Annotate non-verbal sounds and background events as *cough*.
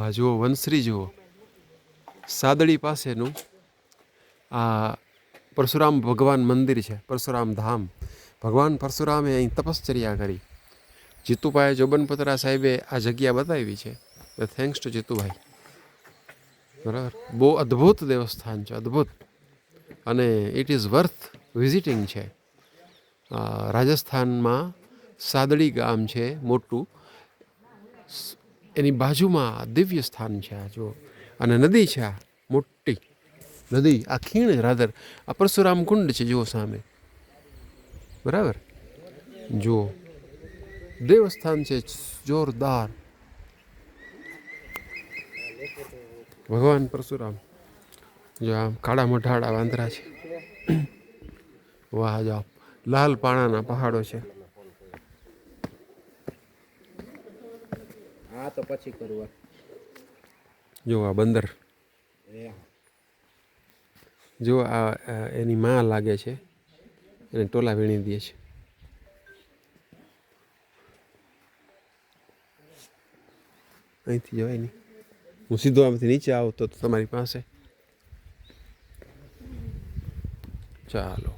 આ જુઓ, વંશરી જુઓ. સાદડી પાસેનું આ પરશુરામ ભગવાન મંદિર છે, પરશુરામ ધામ. ભગવાન પરશુરામે અહીં તપશ્ચર્યા કરી. જીતુભાઈ જોબનપતરા સાહેબે આ જગ્યા બતાવી છે. થેન્ક્સ ટુ જીતુભાઈ. બરાબર? બહુ અદ્ભુત દેવસ્થાન છે, અદ્ભુત. અને ઇટ ઇઝ વર્થ વિઝિટિંગ છે. રાજસ્થાનમાં સાદડી ગામ છે, મોટું. એની બાજુમાં દિવ્ય સ્થાન છે આ જો અને નદી છે આ મોટી. નદી, આ ખીણ રાધર આ પરશુરામ કુંડ છે જુઓ સામે. બરાબર? જુઓ. દેવસ્થાન છે જોરદાર. ભગવાન પરશુરામ. જો આમ કાળા મઢાળા વાંદરા છે. *coughs* વાહ, જો લાલ પાણાના પહાડો છે. હા તો પછી કરું જો આ બંદર. જો આ આ એની માં લાગે છે એને ટોલા વીણી દે છે. અહીંથી જવાય નહીં. હું સીધો આમથી નીચે આવતો તો તમારી પાસે. ચાલો.